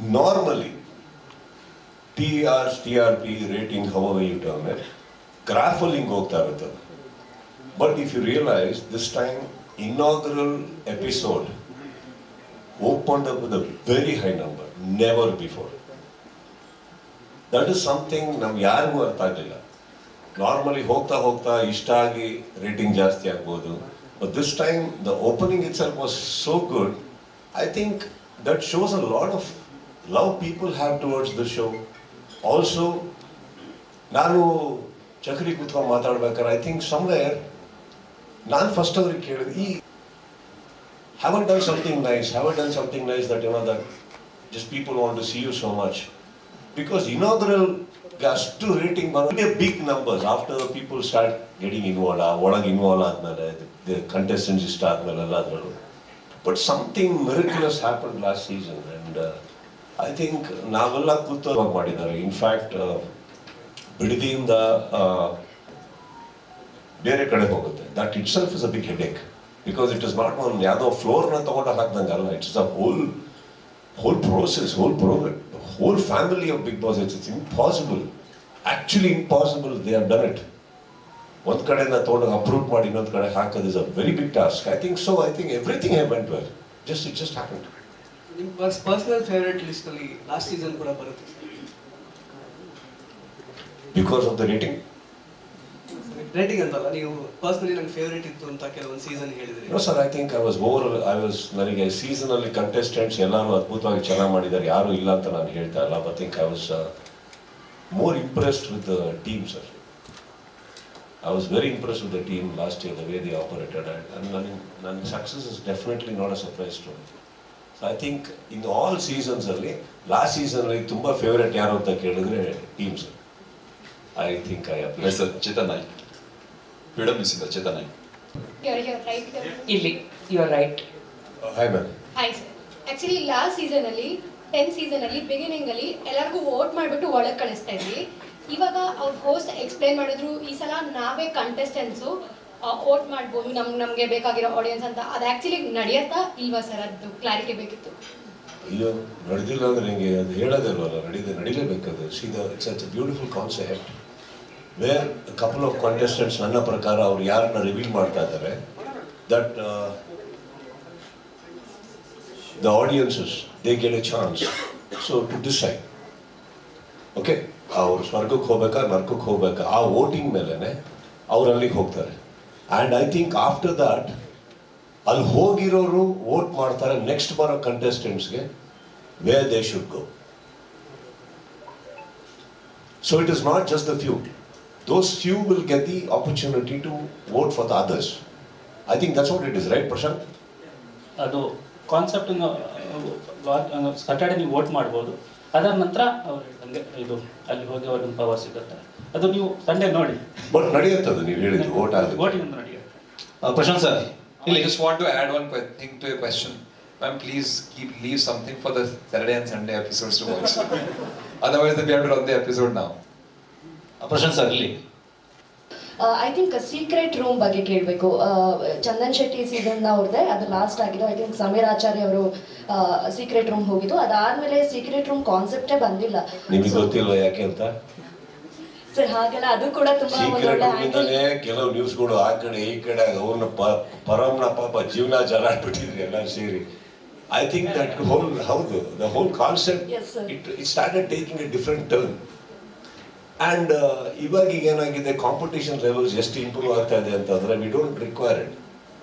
normally TR, TRP rating, however you term it, ಕ್ರಾಫಲಿಂಗ್ ಹೋಗ್ತಾ but if you realise this time inaugural episode open up with a very high number never before that is something ನಮ್ಗೆ ಯಾರಿಗೂ ಅರ್ಥ ಆಗಲಿಲ್ಲ. Normally ಹೋಗ್ತಾ ಹೋಗ್ತಾ ಇಷ್ಟ ಆಗಿ ರೇಟಿಂಗ್ ಜಾಸ್ತಿ ಆಗ್ಬೋದು. But this time the opening itself was so good I think that shows a lot of love people have towards the show also ನಾನು ಚಕ್ರಿ ಕೂತ್ಕೊಂಡು ಮಾತಾಡ್ಬೇಕಾದ್ರೆ ಐ ಥಿಂಕ್ ಸಮ್ವೇರ್ ನಾನು ಫಸ್ಟ್ ಅವ್ರಿಗೆ ಕೇಳಿದೆ ಈ haven't done something nice, haven't done something nice that you know that just people want to see you so much. Because inaugural ಅಷ್ಟು rating ಬರೋದೇ big numbers after people start getting involve ಒಳಗೆ involve ಆದ್ಮೇಲೆ contestants ಇಷ್ಟ ಆದ್ಮೇಲೆ ಎಲ್ಲ ಅದರಲ್ಲೂ but something miraculous happen last season and I think ನಾವೆಲ್ಲ ಕೂತು ಮಾಡಿದ್ದಾರೆ. ಇನ್ಫ್ಯಾಕ್ಟ್ ಬಿಡದಿಯಿಂದ ಬೇರೆ ಕಡೆ ಹೋಗುತ್ತೆ. That itself is a big headache because it is not one ಯಾವುದೋ ಫ್ಲೋರ್ನ ತಗೊಂಡು ಹಾಕ್ದಂಗೆ ಅಲ್ಲ. It's a whole whole process whole program whole family of Bigg Boss it's it's impossible actually impossible they are done it ಒಂದು ಕಡೆಯಿಂದ ತೊಗೊಂಡು approve ಮಾಡಿ ಇನ್ನೊಂದು ಕಡೆ ಹಾಕೋದು is a very big task I think so I think everything have went well just it just happen ನಿಮ್ಮ purse personal favourite ಲಿಸ್ಟಲ್ಲಿ last season ಕೂಡ ಬರುತ್ತೆ. Because of the rating rating ಅಂತಲ್ಲ ನೀವು ಪರ್ಸನಲಿ ನನ್ನ ಫೇವರೇಟ್ ಇತ್ತು ಅಂತ ಕೆಲವೊಂದು ಸೀಸನ್ ಹೇಳಿದ್ರಿ. No sir I think I was over I was ನನಗೆ ಸೀಸನ್ ಅಲ್ಲಿ ಕಂಟೆಸ್ಟೆಂಟ್ಸ್ ಎಲ್ಲರೂ ಅದ್ಭುತವಾಗಿ ಚೆನ್ನಾಗಿ ಮಾಡಿದ್ದಾರೆ. ಯಾರು ಇಲ್ಲ ಅಂತ ನಾನು ಹೇಳ್ತಾ ಇಲ್ಲ but think I was more impressed with the team sir I was very impress with the team last year the way they operated and ನನಗೆ ನನ್ನ success is definitely not a surprise to so I think in all seasons ಅಲ್ಲಿ last season ಅಲ್ಲಿ ತುಂಬಾ favourite ಯಾರು ಅಂತ ಕೇಳಿದ್ರೆ teams I think I Yes, Chetan Naik. You're here, right? ಇಲ್ಲಿ you are right hi ma'am hi sir actually last season ಅಲ್ಲಿ ten season ಅಲ್ಲಿ beginning ಅಲ್ಲಿ ಎಲ್ಲರಿಗೂ ವೋಟ್ ಮಾಡಿಬಿಟ್ಟು ಒಳಗೆ ಕಳಿಸ್ತಾ ಇದ್ವಿ. ಇವಾಗ ಅವ್ರ ಹೋಸ್ಟ್ ಎಕ್ಸ್ಪ್ಲೈನ್ ಮಾಡಿದ್ರು ಈ ಸಲ ನಾವೇ ಕಂಟೆಸ್ಟೆಂಟ್ಸು ವೋಟ್ ಮಾಡ್ಬೋದು ನಮ್ಗೆ ನಮಗೆ ಬೇಕಾಗಿರೋ ಆಡಿಯನ್ಸ್ ಅಂತ. ಅದು ಆಕ್ಚುಲಿ ನಡೆಯತ್ತಾ ಇಲ್ವಾ ಸರ್? ಅದು ಕ್ಲಾರಿಟಿ ಬೇಕಿತ್ತು. ಅಯ್ಯೋ, ನಡೆದಿಲ್ಲ ಅಂದ್ರೆ ನಿಮಗೆ ಅದು ಹೇಳೋದಿಲ್ವಲ್ಲ ನಡೀದೆ ನಡೀಲೇಬೇಕದು ಸೀದಾ it's a beautiful concept where couple of contestants ನನ್ನ ಪ್ರಕಾರ ಅವ್ರು ಯಾರನ್ನ ರಿವೀಲ್ ಮಾಡ್ತಾ ಇದ್ದಾರೆ that the audiences they get a chance so to decide okay ಅವ್ರು ಸ್ವರ್ಗಕ್ಕೆ ಹೋಗ್ಬೇಕಾ, ನರ್ಕಕ್ಕೆ ಹೋಗ್ಬೇಕಾ? ಆ ವೋಟಿಂಗ್ ಮೇಲೇ ಅವ್ರು ಅಲ್ಲಿಗೆ ಹೋಗ್ತಾರೆ. And I think after that ಅಲ್ಲಿ ಹೋಗಿರೋರು ವೋಟ್ ಮಾಡ್ತಾರೆ ನೆಕ್ಸ್ಟ್ ಬರೋ ಕಂಟೆಸ್ಟೆಂಟ್ಸ್ಗೆ way they should go so it is not just the few those few will get the opportunity to vote for the others I think that's what it is right Prashant ಅದು concept Saturday ನೀವು vote ಮಾಡ್ಬೋದು. ಅದರ ನಂತರ ಅವ್ರು ಇದು, ಅಲ್ಲಿ ಹೋಗಿ ಅವ್ರಿಗೆ ಪವರ್ ಸಿಗುತ್ತೆ ಅದು ನೀವು ಸಂಡೆ ನೋಡಿ. ಬಟ್ ನಡೆಯುತ್ತೆ ಅದು ನೀವು ಹೇಳಿದ್ರು ವೋಟ್ ಆಗುತ್ತೆ ವೋಟಿಂಗ್ ಒಂದು ನಡೆಯುತ್ತೆ. ಪ್ರಶಾಂತ್ ಸರ್ ಇಲ್ಲ just want to add one thing to a question ma'am please keep leave something for the Saturday and Sunday episodes to watch otherwise the bad ಒಂದೇ ಎಪಿಸೋಡ್ ನಾವು ಪ್ರಶಾಂತ್ ಸರ್ ಇಲ್ಲಿ. ಐ ಥಿಂಕ್ ಸೀಕ್ರೆಟ್ ರೂಮ್ ಬಗ್ಗೆ ಕೇಳಬೇಕು. Chandan Shetty season ಅವ್ರದ್ದೇ ಅದು last ಆಗಿದ್ದು. I think Sameer ಆಚಾರ್ಯ ಅವರು secret room ಹೋಗಿದ್ದು. ಅದಾದ್ಮೇಲೆ ಸೀಕ್ರೆಟ್ ರೂಮ್ ಕಾನ್ಸೆಪ್ಟೇ ಬಂದಿಲ್ಲ. ನಿಮಗೆ ಗೊತ್ತಿಲ್ಲ ಯಾಕೆ ಅಂತ? ಸರ್ ಹಾಗೆಲ್ಲ ಅದು ಕೂಡ ತುಂಬಾ ಕೆಲವು ನ್ಯೂಸ್ಗಳು ಆ ಕಡೆ ಈ ಕಡೆ ಅವ್ರನ್ನ ಪರಮ್ನ ಪಾಪ ಜೀವನ ಜಲಾಡ್ಬಿಟ್ಟಿದ್ರಿ ಎಲ್ಲ ಸೇರಿ. ಐ ಥಿಂಕ್ ದಟ್ ಹೋಲ್ ಹೌದು the whole concept it it started taking a different turn and ಇವಾಗ ಈಗ ಏನಾಗಿದೆ ಕಾಂಪಿಟೇಷನ್ ಲೆವೆಲ್ಸ್ ಎಷ್ಟು ಇಂಪ್ರೂವ್ ಆಗ್ತಾ ಇದೆ ಅಂತಂದ್ರೆ we don't require it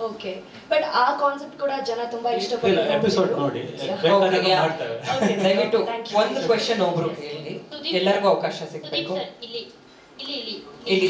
okay but ಆ ಕಾನ್ಸೆಪ್ಟ್ ಕೂಡ ಜನ ತುಂಬಾ ಇಷ್ಟಪಡ್ತಾರೆ ಇಷ್ಟಪಟ್ಟು ಎಪಿಸೋಡ್ ನೋಡಿ. ಬೇಕಾದಾಗ ಮಾಡ್ತೇವೆ. ದಯವಿಟ್ಟು ಒಂದು ಕ್ವೆಶನ್ ಒಬ್ರು ಕೇಳಿ. ಎಲ್ಲರಿಗೂ ಅವಕಾಶ ಸಿಗಬೇಕು. ಇಲ್ಲಿ ಇಲ್ಲಿ ಇಲ್ಲಿ ಇಲ್ಲಿ.